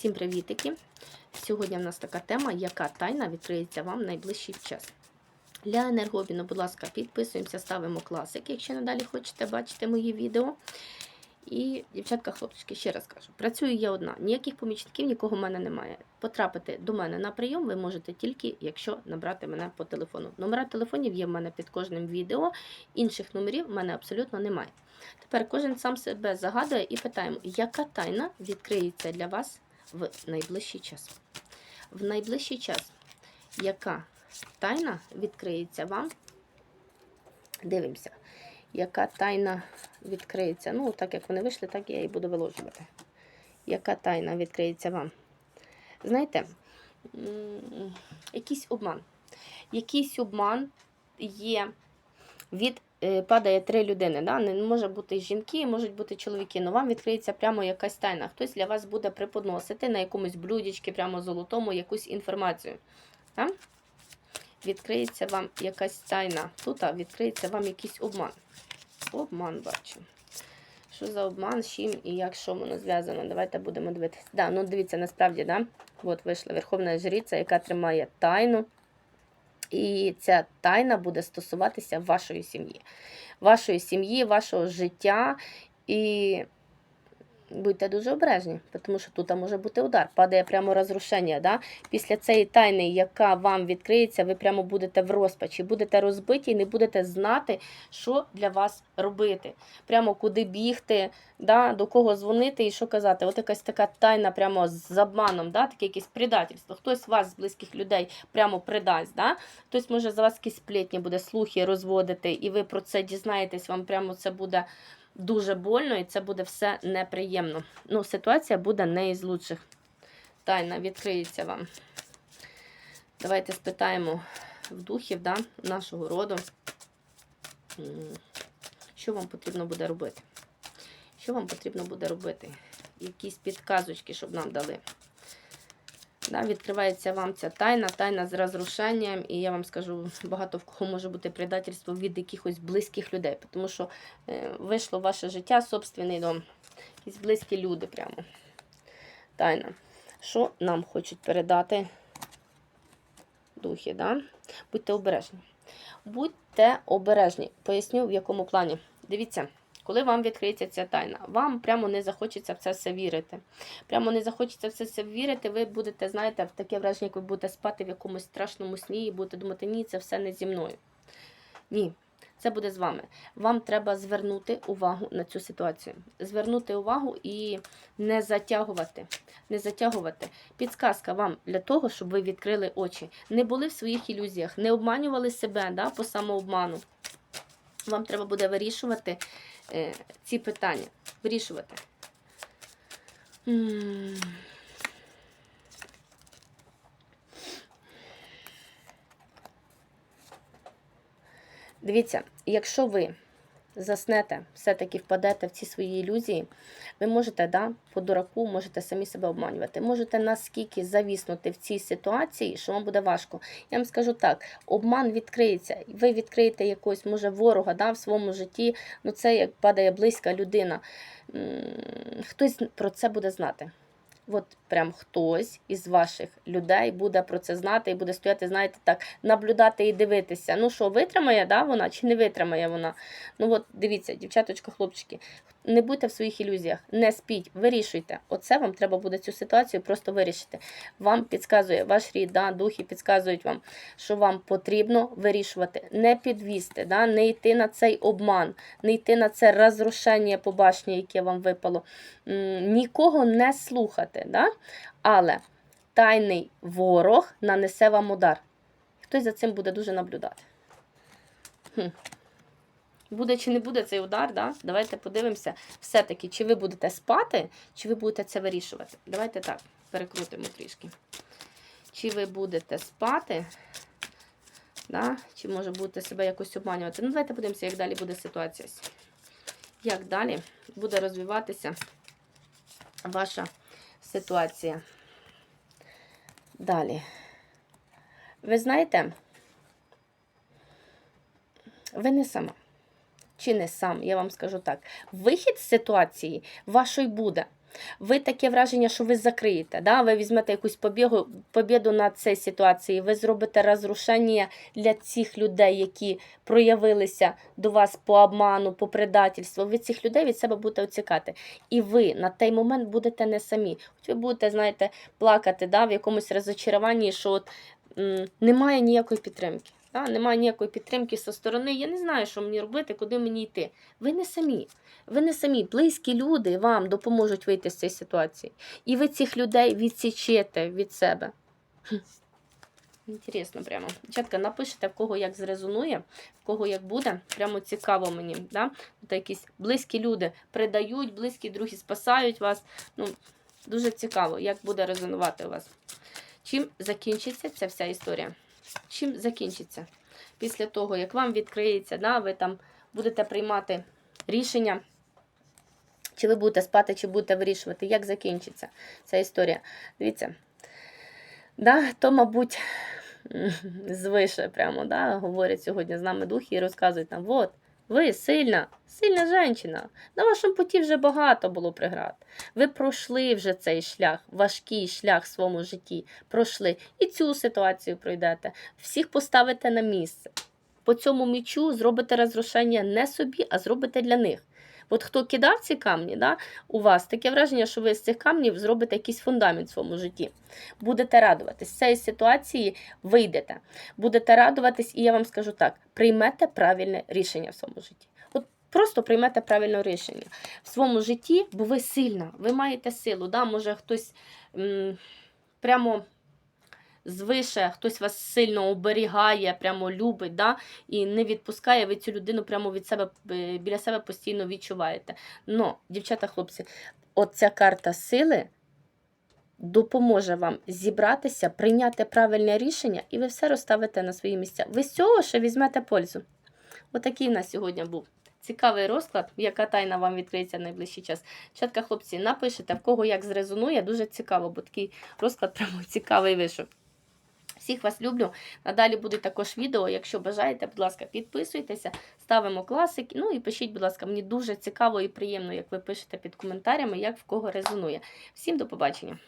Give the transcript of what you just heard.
Всім привітики! Сьогодні в нас така тема, яка тайна відкриється вам найближчий час. Для енергообміну, будь ласка, підписуємося, ставимо класик, якщо надалі хочете бачити мої відео. І, дівчатка, хлопчики, ще раз кажу, працюю я одна, ніяких помічників, нікого в мене немає. Потрапити до мене на прийом ви можете тільки, якщо набрати мене по телефону. Номера телефонів є в мене під кожним відео, інших номерів в мене абсолютно немає. Тепер кожен сам себе загадує і питаємо, яка тайна відкриється для вас в найближчий час. В найближчий час, яка тайна відкриється вам? Дивимося, яка тайна відкриється. Ну, так як вони вийшли, так я і буду виложувати. Яка тайна відкриється вам? Знаєте, якийсь обман. Якийсь обман є від падає три людини. Да? Не може бути жінки, можуть бути чоловіки. але вам відкриється прямо якась тайна. Хтось для вас буде преподносити на якомусь блюдечки, прямо золотому, якусь інформацію. Да? Відкриється вам якась тайна. Тут відкриється вам якийсь обман. Обман бачу. Що за обман, з чим і як що воно зв'язано? Давайте будемо дивитися. Да, ну дивіться, насправді, да? От вийшла Верховна Жриця, яка тримає тайну. І ця тайна буде стосуватися вашої сім'ї, вашої сім'ї, вашого життя. І будьте дуже обережні, тому що тут може бути удар, падає прямо розрушення. Да? Після цієї тайни, яка вам відкриється, ви прямо будете в розпачі, будете розбиті і не будете знати, що для вас робити. Прямо куди бігти, да? до кого дзвонити і що казати. От якась така тайна прямо з обманом, да? таке якесь предательство. Хтось вас, з близьких людей, прямо предасть. Да? Хтось може за вас якісь сплетні буде, слухи розводити, і ви про це дізнаєтесь, вам прямо це буде дуже больно, і це буде все неприємно. Ну, ситуація буде не із лучших. Тайна відкриється вам. Давайте спитаємо в духів да, нашого роду, що вам потрібно буде робити. Що вам потрібно буде робити? Якісь підказочки, щоб нам дали. Да, відкривається вам ця тайна, тайна з розрушенням, і я вам скажу, багато в кого може бути предательство від якихось близьких людей, тому що е, вийшло в ваше життя, собственний дом, якісь близькі люди прямо. Тайна. Що нам хочуть передати духи? Да? Будьте обережні. Будьте обережні. Поясню, в якому плані. Дивіться. Коли вам відкриється ця тайна, вам прямо не захочеться в це все вірити. Прямо не захочеться в це все вірити, ви будете, знаєте, в таке враження, як ви будете спати в якомусь страшному сні і будете думати, ні, це все не зі мною. Ні, це буде з вами. Вам треба звернути увагу на цю ситуацію. Звернути увагу і не затягувати. Не затягувати. Підсказка вам для того, щоб ви відкрили очі. Не були в своїх ілюзіях, не обманювали себе да, по самообману. Вам треба буде вирішувати ці питання. Вирішувати. Дивіться, якщо ви заснете, все-таки впадете в ці свої ілюзії, ви можете, да, по дураку, можете самі себе обманювати. Можете наскільки завіснути в цій ситуації, що вам буде важко. Я вам скажу так: обман відкриється, ви відкриєте якогось, може, ворога да, в своєму житті. Ну, це як падає близька людина. Хтось про це буде знати. От прям хтось із ваших людей буде про це знати і буде стояти, знаєте, так, наблюдати і дивитися. Ну що, витримає да, вона чи не витримає вона? Ну от дивіться, дівчаточка, хлопчики, не будьте в своїх ілюзіях, не спіть, вирішуйте. Оце вам треба буде цю ситуацію просто вирішити. Вам підказує ваш рід, да, духи підказують вам, що вам потрібно вирішувати, не підвісти, да, не йти на цей обман, не йти на це розрушення по башні, яке вам випало. Нікого не слухати. Да? Але тайний ворог нанесе вам удар. Хтось за цим буде дуже наблюдати. Хм. Буде чи не буде цей удар, да? давайте подивимося, все-таки, чи ви будете спати, чи ви будете це вирішувати. Давайте так, перекрутимо трішки. Чи ви будете спати, да? чи може будете себе якось обманювати. Ну, давайте подивимося, як далі буде ситуація. Як далі буде розвиватися ваша ситуація. Далі. Ви знаєте, ви не сама. Чи не сам, я вам скажу так. Вихід з ситуації вашої буде. Ви таке враження, що ви закриєте. Да? Ви візьмете якусь побігу, побіду над цією ситуацією, ви зробите розрушення для цих людей, які проявилися до вас по обману, по предательству. Ви цих людей від себе будете оцікати. І ви на той момент будете не самі. От ви будете, знаєте, плакати да, в якомусь розочаруванні, що от, м, немає ніякої підтримки. Да? Немає ніякої підтримки зі сторони. Я не знаю, що мені робити, куди мені йти. Ви не самі. Ви не самі. Близькі люди вам допоможуть вийти з цієї ситуації. І ви цих людей відсічете від себе. Інтересно, прямо. Дівчатка, напишите, в кого як зрезонує, в кого як буде. Прямо цікаво мені. Да? Тут якісь близькі люди придають, близькі другі спасають вас. Ну, Дуже цікаво, як буде резонувати у вас. Чим закінчиться ця вся історія? Чим закінчиться? Після того, як вам відкриється, да, ви там будете приймати рішення, чи ви будете спати, чи будете вирішувати, як закінчиться ця історія. Дивіться, да, то, мабуть, звише прямо да, говорять сьогодні з нами духи і розказують нам, от, ви сильна, сильна жінка. На вашому путі вже багато було преград. Ви пройшли вже цей шлях, важкий шлях в своєму житті. Пройшли. І цю ситуацію пройдете. Всіх поставите на місце. По цьому мічу зробите розрушення не собі, а зробите для них. От хто кидав ці камні, да, у вас таке враження, що ви з цих камнів зробите якийсь фундамент в своєму житті. Будете радуватись. З цієї ситуації вийдете. Будете радуватись, і я вам скажу так: приймете правильне рішення в своєму житті. От просто приймете правильне рішення в своєму житті, бо ви сильна, ви маєте силу. Да? Може хтось м, прямо. Звише хтось вас сильно оберігає, прямо любить, да? і не відпускає, ви цю людину прямо від себе е, біля себе постійно відчуваєте. Но, дівчата, хлопці, оця карта сили допоможе вам зібратися, прийняти правильне рішення, і ви все розставите на свої місця. Ви з цього ще візьмете пользу. Отакий в нас сьогодні був. Цікавий розклад, яка тайна вам відкриється в найближчий час. Чатка, хлопці, напишете, в кого як зрезонує, дуже цікаво, бо такий розклад прямо цікавий вийшов. Всіх вас люблю. Надалі буде також відео. Якщо бажаєте, будь ласка, підписуйтеся, ставимо класики. Ну і пишіть, будь ласка, мені дуже цікаво і приємно, як ви пишете під коментарями, як в кого резонує. Всім до побачення!